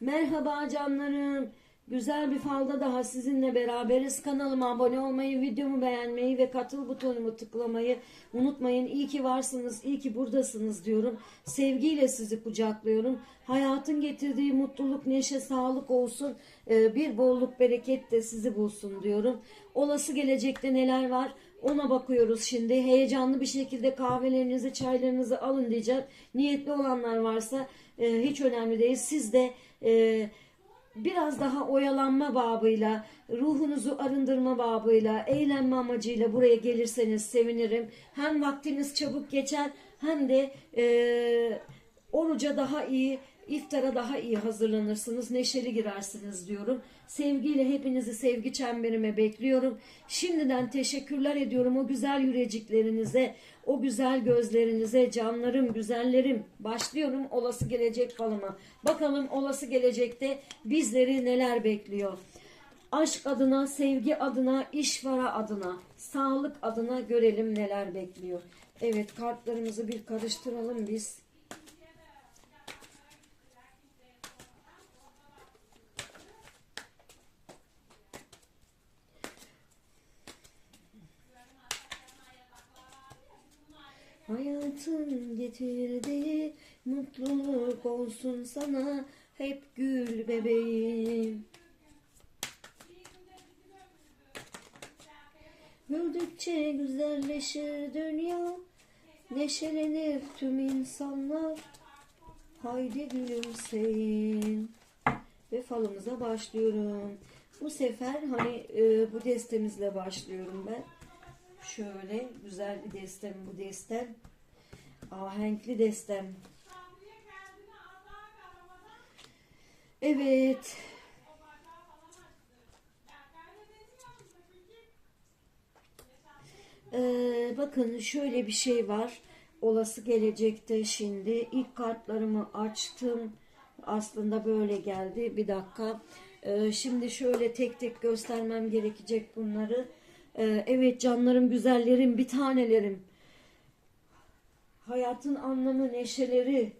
Merhaba canlarım. Güzel bir falda daha sizinle beraberiz. Kanalıma abone olmayı, videomu beğenmeyi ve katıl butonumu tıklamayı unutmayın. İyi ki varsınız, iyi ki buradasınız diyorum. Sevgiyle sizi kucaklıyorum. Hayatın getirdiği mutluluk, neşe, sağlık olsun. Ee, Bir bolluk, bereket de sizi bulsun diyorum. Olası gelecekte neler var? Ona bakıyoruz şimdi. Heyecanlı bir şekilde kahvelerinizi, çaylarınızı alın diyeceğim. Niyetli olanlar varsa e, hiç önemli değil. Siz de e, biraz daha oyalanma babıyla, ruhunuzu arındırma babıyla, eğlenme amacıyla buraya gelirseniz sevinirim. Hem vaktiniz çabuk geçer hem de e, oruca daha iyi, iftara daha iyi hazırlanırsınız, neşeli girersiniz diyorum. Sevgiyle hepinizi sevgi çemberime bekliyorum. Şimdiden teşekkürler ediyorum o güzel yüreciklerinize, o güzel gözlerinize, canlarım, güzellerim. Başlıyorum olası gelecek falıma. Bakalım olası gelecekte bizleri neler bekliyor. Aşk adına, sevgi adına, işvara adına, sağlık adına görelim neler bekliyor. Evet kartlarımızı bir karıştıralım biz. Hayatın getirdiği mutluluk olsun sana hep gül bebeğim. Güldükçe güzelleşir dünya, neşelenir tüm insanlar. Haydi gülümseyin. Ve falımıza başlıyorum. Bu sefer hani e, bu destemizle başlıyorum ben. Şöyle güzel bir destem bu destem. Ahenkli destem. Evet. Ee, bakın şöyle bir şey var. Olası gelecekte şimdi ilk kartlarımı açtım. Aslında böyle geldi. Bir dakika. Ee, şimdi şöyle tek tek göstermem gerekecek bunları. Ee, evet canlarım, güzellerim, bir tanelerim. Hayatın anlamı, neşeleri,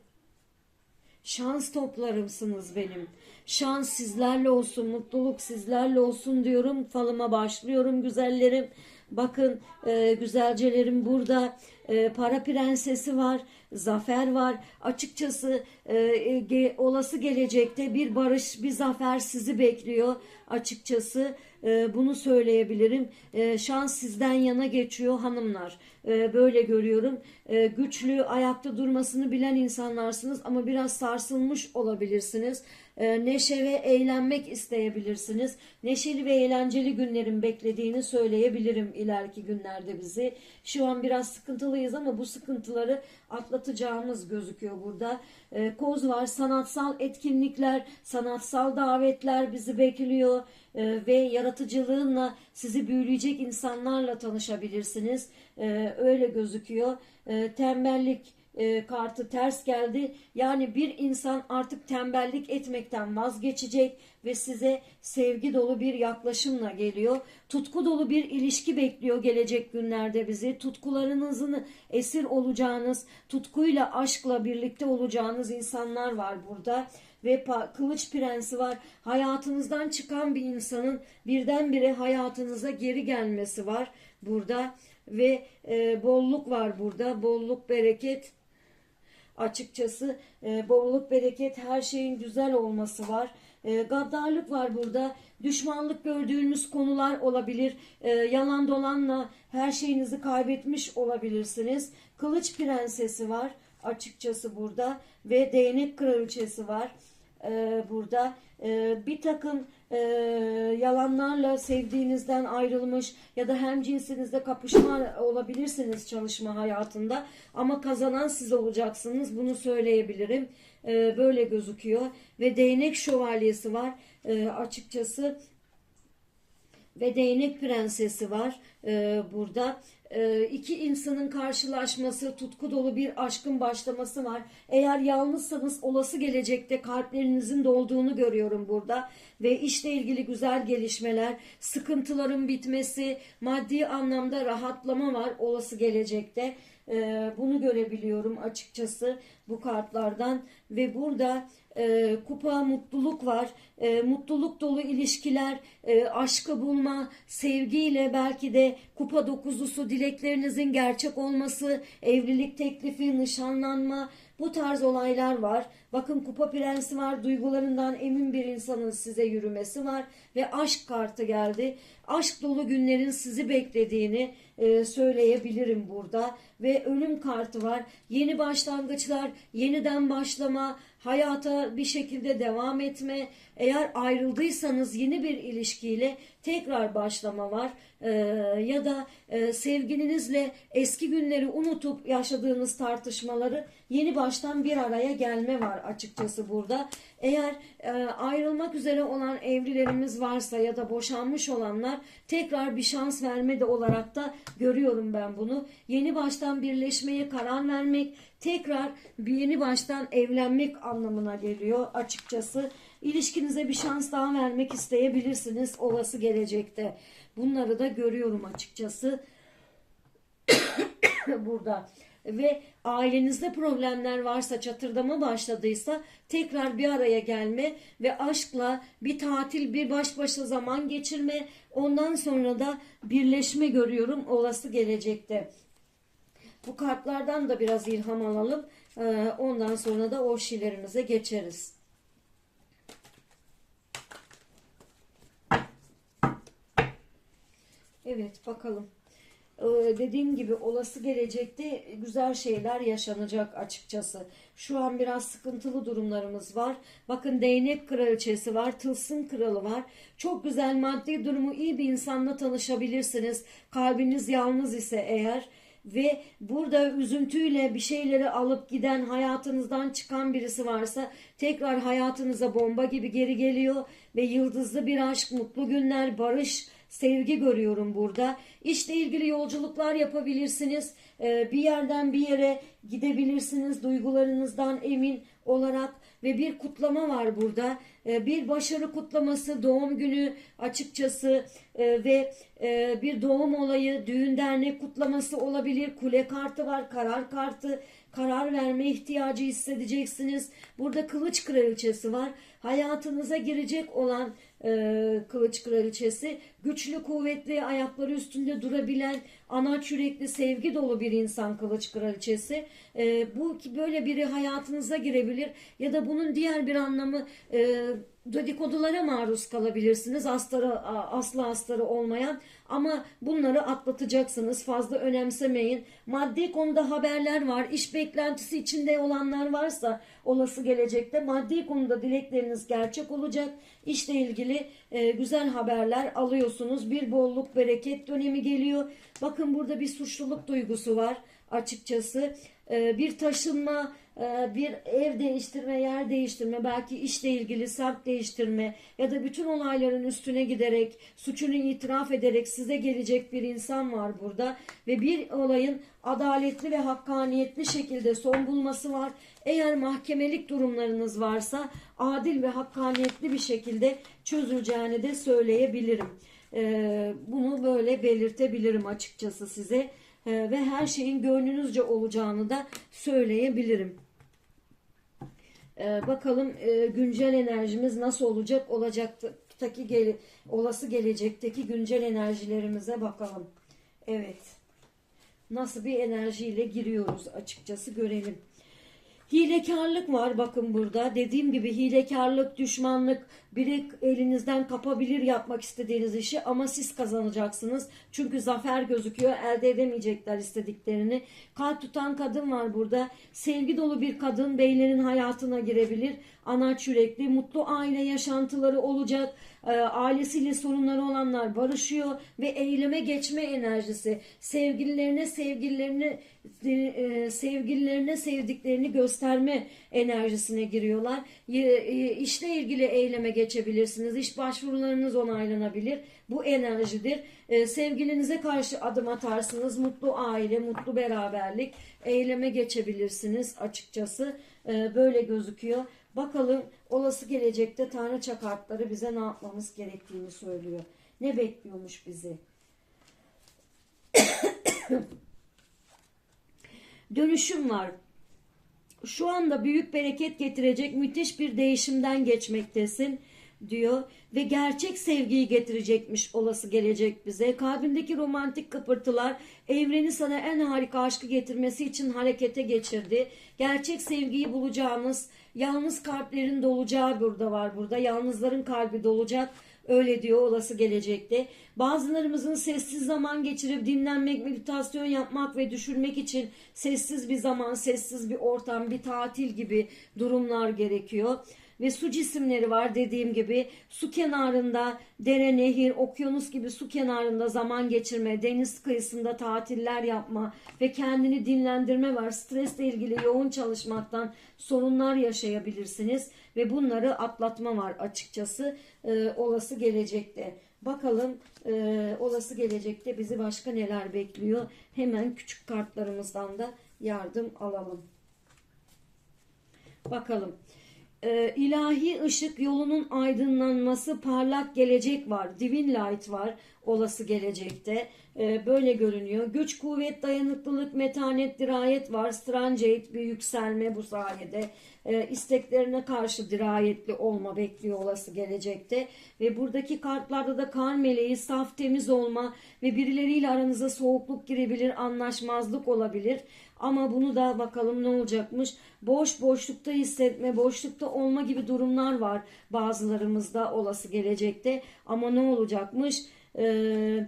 Şans toplarımsınız benim. Şans sizlerle olsun, mutluluk sizlerle olsun diyorum. Falıma başlıyorum güzellerim. Bakın e, güzelcelerim burada. E, para prensesi var, zafer var. Açıkçası e, ge- olası gelecekte bir barış, bir zafer sizi bekliyor. Açıkçası e, bunu söyleyebilirim. E, şans sizden yana geçiyor hanımlar. E, böyle görüyorum. E, güçlü, ayakta durmasını bilen insanlarsınız ama biraz sarsılmış olabilirsiniz. E, neşe ve eğlenmek isteyebilirsiniz. Neşeli ve eğlenceli günlerin beklediğini söyleyebilirim ileriki günlerde bizi. Şu an biraz sıkıntılıyız ama bu sıkıntıları atlatacağımız gözüküyor burada. E, koz var, sanatsal etkinlikler, sanatsal davetler bizi bekliyor e, ve yaratıcılığınla sizi büyüleyecek insanlarla tanışabilirsiniz. E, öyle gözüküyor. E, tembellik e, kartı ters geldi. Yani bir insan artık tembellik etmekten vazgeçecek ve size sevgi dolu bir yaklaşımla geliyor. Tutku dolu bir ilişki bekliyor gelecek günlerde bizi. Tutkularınızın esir olacağınız, tutkuyla, aşkla birlikte olacağınız insanlar var burada ve kılıç prensi var. Hayatınızdan çıkan bir insanın birdenbire hayatınıza geri gelmesi var burada ve e, bolluk var burada. Bolluk, bereket, açıkçası e, bolluk bereket her şeyin güzel olması var. E, gaddarlık var burada. Düşmanlık gördüğünüz konular olabilir. E, yalan dolanla her şeyinizi kaybetmiş olabilirsiniz. Kılıç prensesi var açıkçası burada ve değnek kraliçesi var e, burada. E, bir takım e, yalanlarla sevdiğinizden ayrılmış ya da hem cinsinizde kapışma olabilirsiniz çalışma hayatında ama kazanan siz olacaksınız bunu söyleyebilirim. E, böyle gözüküyor ve değnek şövalyesi var E, açıkçası ve değnek prensesi var e, burada. E, iki insanın karşılaşması, tutku dolu bir aşkın başlaması var. Eğer yalnızsanız olası gelecekte kalplerinizin dolduğunu görüyorum burada. Ve işle ilgili güzel gelişmeler, sıkıntıların bitmesi, maddi anlamda rahatlama var olası gelecekte. E, bunu görebiliyorum açıkçası bu kartlardan. Ve burada e, kupa mutluluk var. E, mutluluk dolu ilişkiler, e, aşkı bulma, sevgiyle belki de kupa dokuzlusu dileklerinizin gerçek olması, evlilik teklifi, nişanlanma bu tarz olaylar var. Bakın kupa prensi var. Duygularından emin bir insanın size yürümesi var ve aşk kartı geldi. Aşk dolu günlerin sizi beklediğini e, söyleyebilirim burada ve ölüm kartı var. Yeni başlangıçlar, yeniden başlama, hayata bir şekilde devam etme. Eğer ayrıldıysanız yeni bir ilişkiyle tekrar başlama var. Ee, ya da e, sevgilinizle eski günleri unutup yaşadığınız tartışmaları yeni baştan bir araya gelme var açıkçası burada. Eğer e, ayrılmak üzere olan evlilerimiz varsa ya da boşanmış olanlar tekrar bir şans verme de olarak da görüyorum ben bunu. Yeni baştan birleşmeye karar vermek, tekrar bir yeni baştan evlenmek anlamına geliyor açıkçası. İlişkinize bir şans daha vermek isteyebilirsiniz olası gelecekte. Bunları da görüyorum açıkçası burada. Ve ailenizde problemler varsa, çatırdama başladıysa tekrar bir araya gelme ve aşkla bir tatil, bir baş başa zaman geçirme, ondan sonra da birleşme görüyorum olası gelecekte. Bu kartlardan da biraz ilham alalım. Ee, Ondan sonra da o şiirlerimize geçeriz. Evet bakalım. Ee, dediğim gibi olası gelecekte güzel şeyler yaşanacak açıkçası. Şu an biraz sıkıntılı durumlarımız var. Bakın değnek kraliçesi var, tılsım kralı var. Çok güzel maddi durumu iyi bir insanla tanışabilirsiniz. Kalbiniz yalnız ise eğer ve burada üzüntüyle bir şeyleri alıp giden hayatınızdan çıkan birisi varsa tekrar hayatınıza bomba gibi geri geliyor ve yıldızlı bir aşk, mutlu günler, barış, sevgi görüyorum burada. İşle ilgili yolculuklar yapabilirsiniz. Ee, bir yerden bir yere gidebilirsiniz duygularınızdan emin olarak ve bir kutlama var burada. Ee, bir başarı kutlaması, doğum günü açıkçası e, ve e, bir doğum olayı, düğün dernek kutlaması olabilir. Kule kartı var, karar kartı, karar verme ihtiyacı hissedeceksiniz. Burada kılıç kraliçesi var. Hayatınıza girecek olan e, kılıç kraliçesi güçlü, kuvvetli, ayakları üstünde durabilen, anaç yürekli, sevgi dolu bir insan kılıç kraliçesi. E, bu böyle biri hayatınıza girebilir ya da bunun diğer bir anlamı e, dedikodulara maruz kalabilirsiniz. Astarı, aslı astarı olmayan ama bunları atlatacaksınız. Fazla önemsemeyin. Maddi konuda haberler var. İş beklentisi içinde olanlar varsa olası gelecekte maddi konuda dilekleriniz gerçek olacak. İşle ilgili e, güzel haberler alıyorsunuz. Bir bolluk bereket dönemi geliyor. Bakın burada bir suçluluk duygusu var açıkçası. E, bir taşınma, e, bir ev değiştirme, yer değiştirme, belki işle ilgili semt değiştirme ya da bütün olayların üstüne giderek, suçunu itiraf ederek size gelecek bir insan var burada ve bir olayın adaletli ve hakkaniyetli şekilde son bulması var. Eğer mahkemelik durumlarınız varsa adil ve hakkaniyetli bir şekilde çözüleceğini de söyleyebilirim. E, bunu böyle belirtebilirim açıkçası size. Ee, ve her şeyin gönlünüzce olacağını da söyleyebilirim. Ee, bakalım e, güncel enerjimiz nasıl olacak? Olacaktaki olası gelecekteki güncel enerjilerimize bakalım. Evet. Nasıl bir enerjiyle giriyoruz açıkçası görelim. Hilekarlık var bakın burada. Dediğim gibi hilekarlık, düşmanlık, biri elinizden kapabilir yapmak istediğiniz işi ama siz kazanacaksınız. Çünkü zafer gözüküyor. Elde edemeyecekler istediklerini. Kalp tutan kadın var burada. Sevgi dolu bir kadın beylerin hayatına girebilir. Anaç yürekli, mutlu aile yaşantıları olacak. E, ailesiyle sorunları olanlar barışıyor ve eyleme geçme enerjisi. Sevgililerine sevgililerini e, sevgililerine sevdiklerini gösterme enerjisine giriyorlar. E, işle ilgili eyleme geçebilirsiniz. İş başvurularınız onaylanabilir. Bu enerjidir. E, sevgilinize karşı adım atarsınız. Mutlu aile, mutlu beraberlik. Eyleme geçebilirsiniz açıkçası. E, böyle gözüküyor. Bakalım olası gelecekte Tanrıça kartları bize ne yapmamız gerektiğini söylüyor. Ne bekliyormuş bizi? Dönüşüm var. şu anda büyük bereket getirecek müthiş bir değişimden geçmektesin diyor ve gerçek sevgiyi getirecekmiş olası gelecek bize. Kalbindeki romantik kıpırtılar evreni sana en harika aşkı getirmesi için harekete geçirdi. Gerçek sevgiyi bulacağınız, yalnız kalplerin dolacağı burada var burada. Yalnızların kalbi dolacak. Öyle diyor olası gelecekte. Bazılarımızın sessiz zaman geçirip dinlenmek, meditasyon yapmak ve düşürmek için sessiz bir zaman, sessiz bir ortam, bir tatil gibi durumlar gerekiyor. Ve su cisimleri var dediğim gibi su kenarında dere, nehir, okyanus gibi su kenarında zaman geçirme, deniz kıyısında tatiller yapma ve kendini dinlendirme var. Stresle ilgili yoğun çalışmaktan sorunlar yaşayabilirsiniz ve bunları atlatma var açıkçası e, olası gelecekte. Bakalım e, olası gelecekte bizi başka neler bekliyor. Hemen küçük kartlarımızdan da yardım alalım. Bakalım. Ee, ilahi ışık yolunun aydınlanması parlak gelecek var. Divine light var olası gelecekte. Ee, böyle görünüyor. Güç, kuvvet, dayanıklılık, metanet, dirayet var. Strange bir yükselme bu sayede. Ee, isteklerine karşı dirayetli olma bekliyor olası gelecekte. Ve buradaki kartlarda da kar meleği, saf temiz olma ve birileriyle aranıza soğukluk girebilir, anlaşmazlık olabilir. Ama bunu da bakalım ne olacakmış. Boş boşlukta hissetme, boşlukta olma gibi durumlar var bazılarımızda olası gelecekte. Ama ne olacakmış? Ee,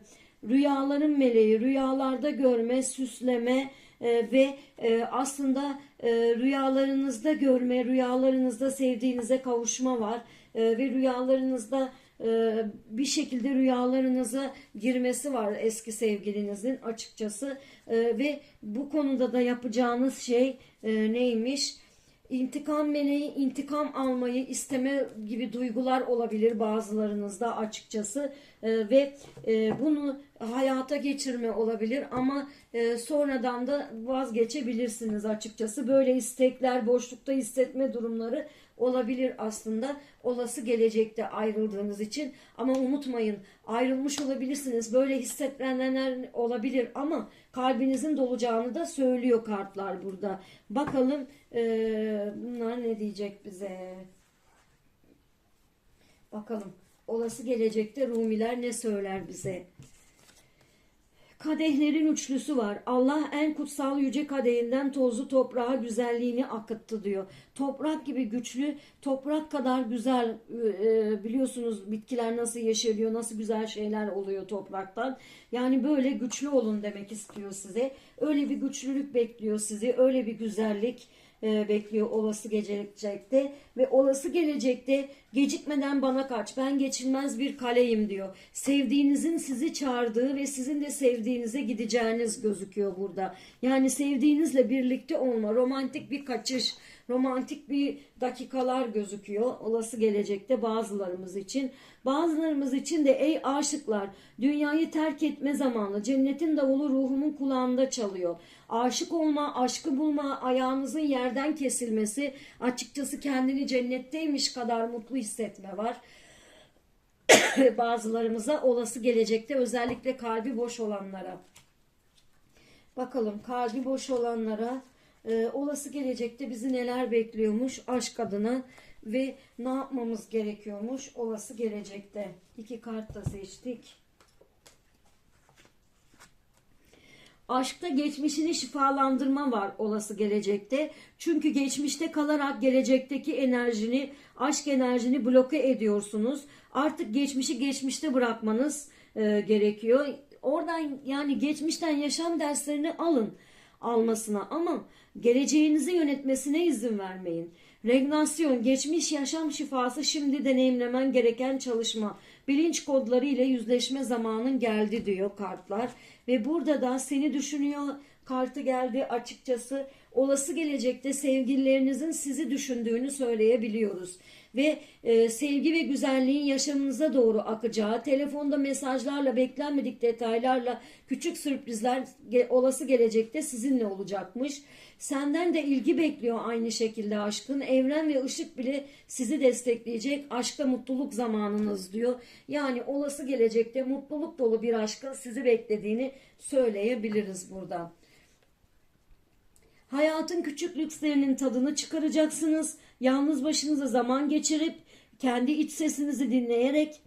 rüyaların meleği, rüyalarda görme, süsleme e, ve e, aslında e, rüyalarınızda görme, rüyalarınızda sevdiğinize kavuşma var. E, ve rüyalarınızda e, bir şekilde rüyalarınıza girmesi var eski sevgilinizin açıkçası E, ve bu konuda da yapacağınız şey e, neymiş? İntikam meleği intikam almayı isteme gibi duygular olabilir bazılarınızda açıkçası. E, ve e, bunu hayata geçirme olabilir ama e, sonradan da vazgeçebilirsiniz açıkçası. Böyle istekler boşlukta hissetme durumları olabilir aslında. Olası gelecekte ayrıldığınız için. Ama unutmayın ayrılmış olabilirsiniz. Böyle hissetmenler olabilir ama kalbinizin dolacağını da söylüyor kartlar burada. Bakalım eee, bunlar ne diyecek bize? Bakalım olası gelecekte Rumiler ne söyler bize Kadehlerin üçlüsü var. Allah en kutsal yüce kadehinden tozlu toprağa güzelliğini akıttı diyor. Toprak gibi güçlü, toprak kadar güzel e, biliyorsunuz bitkiler nasıl yeşeriyor, nasıl güzel şeyler oluyor topraktan. Yani böyle güçlü olun demek istiyor size. Öyle bir güçlülük bekliyor sizi, öyle bir güzellik e, bekliyor olası gelecekte ve olası gelecekte gecikmeden bana kaç ben geçilmez bir kaleyim diyor. Sevdiğinizin sizi çağırdığı ve sizin de sevdiğinize gideceğiniz gözüküyor burada. Yani sevdiğinizle birlikte olma, romantik bir kaçış, romantik bir dakikalar gözüküyor olası gelecekte bazılarımız için. Bazılarımız için de ey aşıklar dünyayı terk etme zamanı cennetin davulu ruhumun kulağında çalıyor. Aşık olma, aşkı bulma, ayağınızın yerden kesilmesi, açıkçası kendini cennetteymiş kadar mutlu hissetme var. Bazılarımıza olası gelecekte özellikle kalbi boş olanlara. Bakalım kalbi boş olanlara e, olası gelecekte bizi neler bekliyormuş aşk adına ve ne yapmamız gerekiyormuş olası gelecekte. İki kart da seçtik. Aşkta geçmişini şifalandırma var olası gelecekte. Çünkü geçmişte kalarak gelecekteki enerjini, aşk enerjini bloke ediyorsunuz. Artık geçmişi geçmişte bırakmanız e, gerekiyor. Oradan yani geçmişten yaşam derslerini alın almasına ama geleceğinizi yönetmesine izin vermeyin. Regnasyon, geçmiş yaşam şifası şimdi deneyimlemen gereken çalışma. Bilinç kodları ile yüzleşme zamanın geldi diyor kartlar. Ve burada da seni düşünüyor kartı geldi açıkçası. Olası gelecekte sevgililerinizin sizi düşündüğünü söyleyebiliyoruz. Ve e, sevgi ve güzelliğin yaşamınıza doğru akacağı, telefonda mesajlarla, beklenmedik detaylarla küçük sürprizler ge- olası gelecekte sizinle olacakmış. Senden de ilgi bekliyor aynı şekilde aşkın. Evren ve ışık bile sizi destekleyecek. Aşkta mutluluk zamanınız diyor. Yani olası gelecekte mutluluk dolu bir aşkın sizi beklediğini söyleyebiliriz burada. Hayatın küçük lükslerinin tadını çıkaracaksınız. Yalnız başınıza zaman geçirip kendi iç sesinizi dinleyerek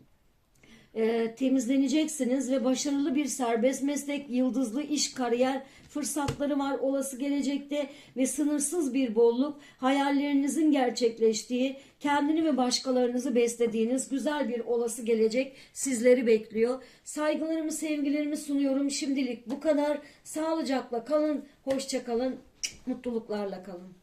e, temizleneceksiniz ve başarılı bir serbest meslek, yıldızlı iş, kariyer fırsatları var olası gelecekte ve sınırsız bir bolluk, hayallerinizin gerçekleştiği, kendini ve başkalarınızı beslediğiniz güzel bir olası gelecek sizleri bekliyor. Saygılarımı, sevgilerimi sunuyorum. Şimdilik bu kadar. Sağlıcakla kalın, hoşça kalın, mutluluklarla kalın.